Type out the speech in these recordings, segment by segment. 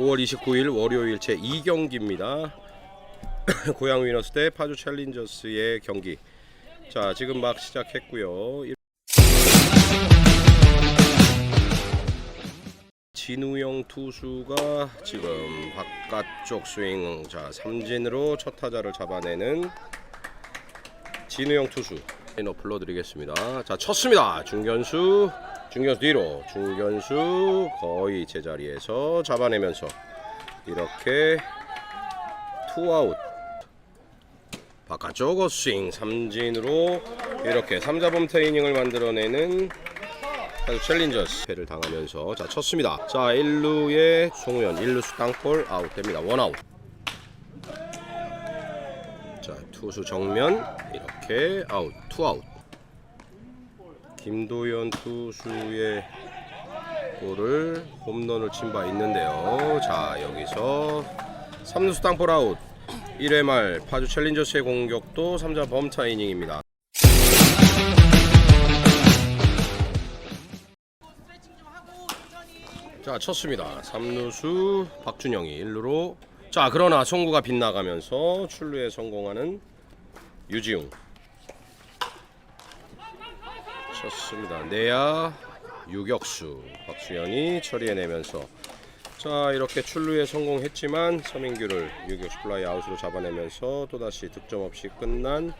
5월 29일 월요일 제 2경기입니다. 고양 위너스 대 파주 챌린저스의 경기. 자, 지금 막 시작했고요. 진우영 투수가 지금 바깥쪽 스윙 자 삼진으로 첫 타자를 잡아내는 진우영 투수 너 불러드리겠습니다 자 쳤습니다 중견수 중견수 뒤로 중견수 거의 제자리에서 잡아내면서 이렇게 투아웃 바깥쪽 스윙 삼진으로 이렇게 삼자범타 이닝을 만들어내는 아주 챌린저스 패를 당하면서 자 쳤습니다. 자 1루에 송우현 1루수 땅볼 아웃됩니다. 원아웃. 자 투수 정면 이렇게 아웃 투아웃. 김도현 투수의 볼을 홈런을 친 바 있는데요. 자 여기서 3루수 땅볼 아웃. 1회 말 파주 챌린저스의 공격도 3자 범타 이닝입니다. 자 쳤습니다 3루수 박준영이 1루로 자 그러나 송구가 빗나가면서 출루에 성공하는 유지웅 쳤습니다 내야 유격수 박수현이 처리해내면서 자 이렇게 출루에 성공했지만 서민규를 유격수 플라이 아웃으로 잡아내면서 또다시 득점 없이 끝난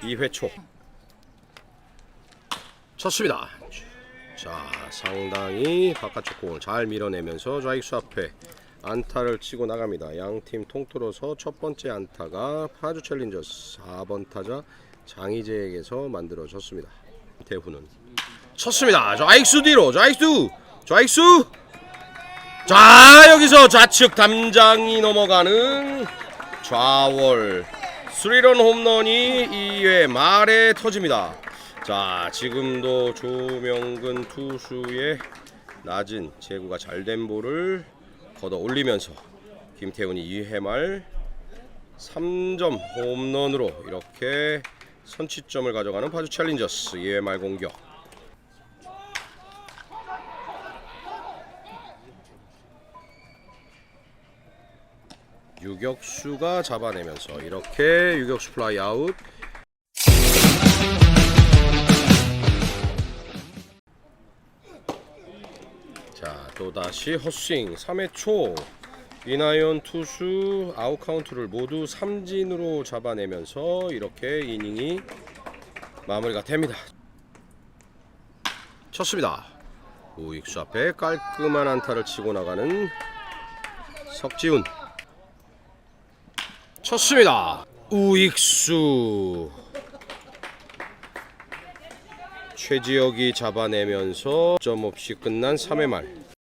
2회 초 쳤습니다 자 상당히 바깥쪽 공을 잘 밀어내면서 좌익수 앞에 안타를 치고 나갑니다. 양팀 통틀어서 첫 번째 안타가 파주 챌린저스 4번 타자 장희재에게서 만들어졌습니다. 대후는 쳤습니다. 좌익수 뒤로 좌익수 좌익수 자 여기서 좌측 담장이 넘어가는 좌월 스리런 홈런이 2회 말에 터집니다. 자 지금도 조명근 투수의 낮은 제구가 잘 된 볼을 걷어 올리면서 김태훈이 2회 말 3점 홈런으로 이렇게 선취점을 가져가는 파주 챌린저스. 2회 말 공격. 유격수가 잡아내면서 이렇게 유격수 플라이 아웃. 자 또다시 헛스윙. 3회 초 이나연 투수 아웃 카운트를 모두 삼진으로 잡아내면서 이렇게 이닝이 마무리가 됩니다. 쳤습니다. 우익수 앞에 깔끔한 안타를 치고 나가는 석지훈. 쳤습니다. 우익수. 최지혁이 잡아내면서 점 없이 끝난 3회 말.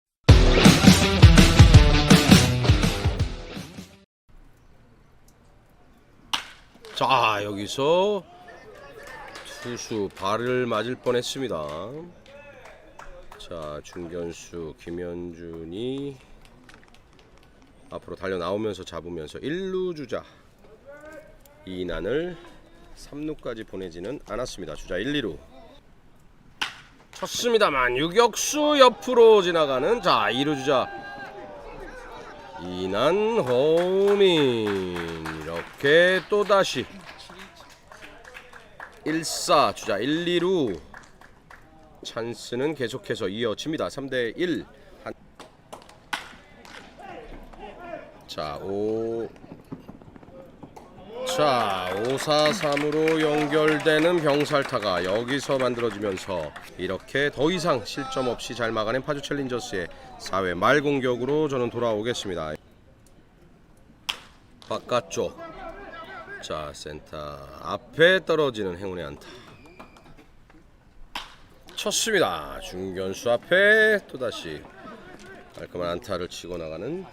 자 여기서 투수 발을 맞을 뻔했습니다. 자 중견수 김현준이 앞으로 달려 나오면서 잡으면서 1루 주자 이난을 3루까지 보내지는 않았습니다. 주자 1, 2루. 쳤습니다만 유격수 옆으로 지나가는 자 2루 주자 이난 호민 이렇게 또다시 1사 주자 1, 2루 찬스는 계속해서 이어집니다 3대 1 한... 자 5... 자, 543으로 연결되는 병살타가 여기서 만들어지면서 이렇게 더 이상 실점 없이 잘 막아낸 파주 챌린저스의 4회 말 공격으로 저는 돌아오겠습니다. 바깥쪽. 자, 센터 앞에 떨어지는 행운의 안타. 쳤습니다. 중견수 앞에 또다시 깔끔한 안타를 치고 나가는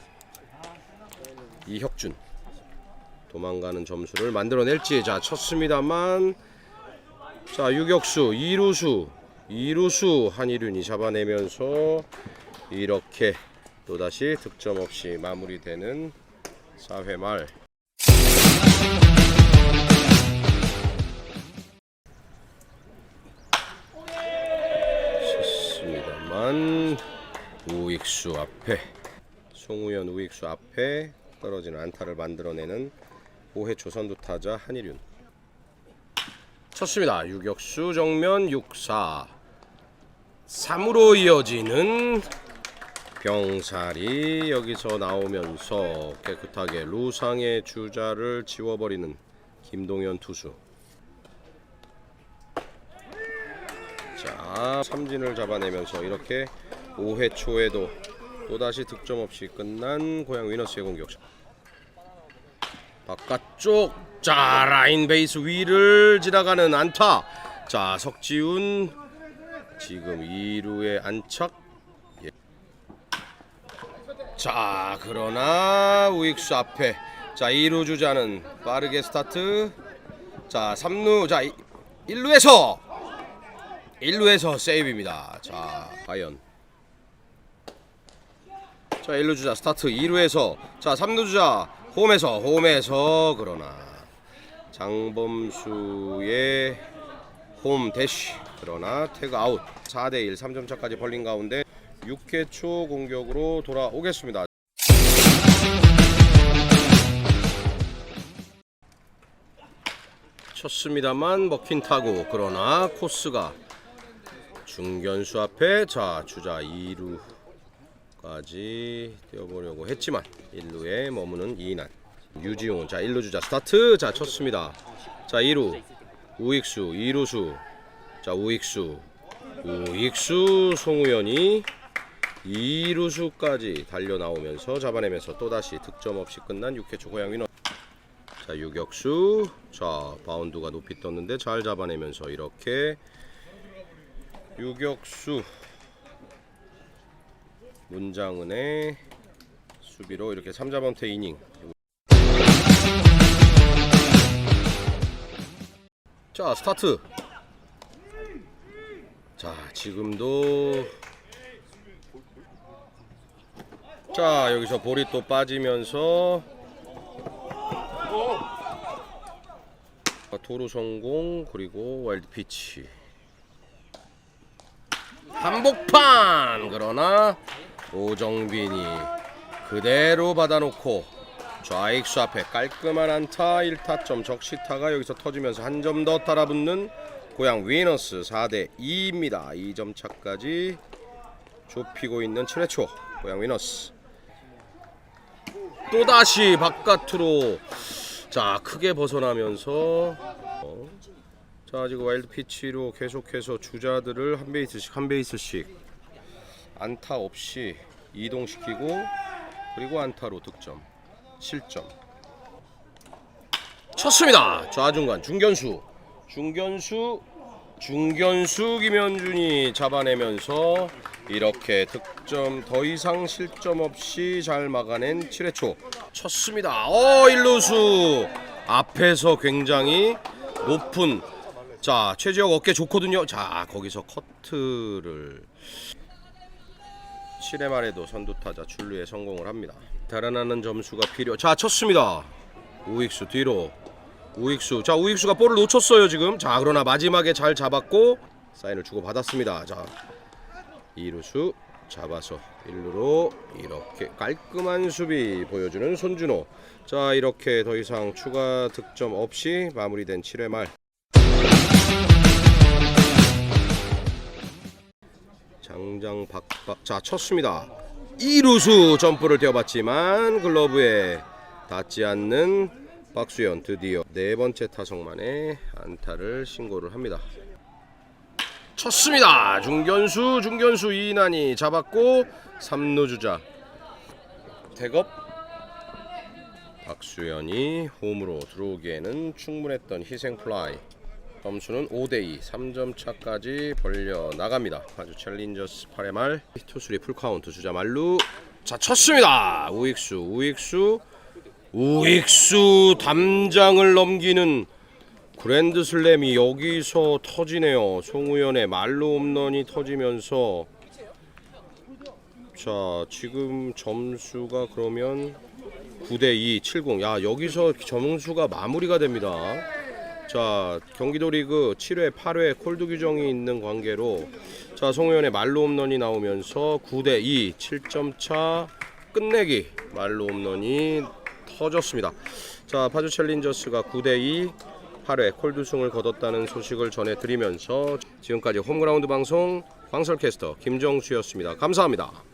이혁준. 도망가는 점수를 만들어낼지 자 쳤습니다만 자 유격수 이루수 이루수 한이륜이 잡아내면서 이렇게 또다시 득점 없이 마무리되는 4회 말 우익수 앞에 송우현 우익수 앞에 떨어지는 안타를 만들어내는 5회 초선두 타자 한일윤. 쳤습니다. 유격수 정면 6사. 3으로 이어지는 병살이 여기서 나오면서 깨끗하게 루상의 주자를 지워버리는 김동현 투수. 자 삼진을 잡아내면서 이렇게 5회 초에도 또다시 득점 없이 끝난 고양 위너스의 공격 바깥쪽 자 라인 베이스 위를 지나가는 안타. 자 석지훈 지금 2루에 안착. 예. 자 그러나 우익수 앞에. 자 2루 주자는 빠르게 스타트. 자 3루 자 1루에서. 1루에서 세이브입니다. 자 과연 자 1루 주자 스타트 2루에서. 자 3루 주자 홈에서 홈에서 그러나. 장범수의 홈 대쉬 그러나 태그 아웃. 4대1 3점 차까지 벌린 가운데 6회 초 공격으로 돌아오겠습니다. 쳤습니다만 먹힌 타구 그러나 코스가 중견수 앞에 자 주자 2루 까지 뛰어보려고 했지만 1루에 머무는 이난 유지용 자 1루 주자 스타트. 자 쳤습니다. 자 2루. 우익수 2루수. 자 우익수. 우익수 송우현이 2루수까지 달려 나오면서 잡아내면서 또다시 득점 없이 끝난 6회 초 고양 위너 자 유격수. 자 바운드가 높이 떴는데 잘 잡아내면서 이렇게 유격수 문장은의 수비로 이렇게 3자번트 이닝. 자 스타트. 자 지금도 자 여기서 볼이 또 빠지면서 도루 성공 그리고 와일드 피치. 한복판! 그러나 오정빈이 그대로 받아놓고 좌익수 앞에 깔끔한 안타 1타점 적시타가 여기서 터지면서 한 점 더 따라붙는 고양 위너스 4대 2입니다. 2점 차까지 좁히고 있는 7회 초 고양 위너스. 또다시 바깥으로 자 크게 벗어나면서 어, 자 지금 와일드 피치로 계속해서 주자들을 한 베이스씩 한 베이스씩 안타 없이 이동시키고 그리고 안타로 득점. 실점. 쳤습니다. 좌중간 중견수. 중견수 중견수 김현준이 잡아내면서 이렇게 득점 더 이상 실점 없이 잘 막아낸 7회 초. 쳤습니다. 어 일루수. 앞에서 굉장히 높은 자 최지혁 어깨 좋거든요. 자 거기서 커트를 7회 말에도 선두타자 출루에 성공을 합니다. 달아나는 점수가 필요. 자 쳤습니다. 우익수 뒤로 우익수 자 우익수가 볼을 놓쳤어요 지금 자 그러나 마지막에 잘 잡았고 사인을 주고 받았습니다 자 이루수 잡아서 1루로 이렇게 깔끔한 수비 보여주는 손준호 자 이렇게 더 이상 추가 득점 없이 마무리된 7회 말 장장 박박 자 쳤습니다 이루수 점프를 뛰어봤지만 글러브에 닿지 않는 박수현 드디어 네 번째 타석만에 안타를 신고를 합니다. 쳤습니다. 중견수 중견수 이인환이 잡았고 3루 주자 태겁 박수현이 홈으로 들어오기에는 충분했던 희생 플라이 점수는 5대2 3점 차까지 벌려 나갑니다. 아주 챌린저스 8회 말 투수리 풀카운트 주자 말루 자 쳤습니다. 우익수 우익수 우익수 담장을 넘기는 그랜드슬램이 여기서 터지네요. 송우현의 말로 홈런이 터지면서 자 지금 점수가 그러면 9대2 70. 야 여기서 점수가 마무리가 됩니다. 자 경기도 리그 7회 8회 콜드 규정이 있는 관계로 자 송우현의 말로 홈런이 나오면서 9대 2 7점 차 끝내기 말로 홈런이 터졌습니다. 자 파주 챌린저스가 9대 2 8회 콜드승을 거뒀다는 소식을 전해드리면서 지금까지 홈그라운드 방송 광설캐스터 김정수였습니다. 감사합니다.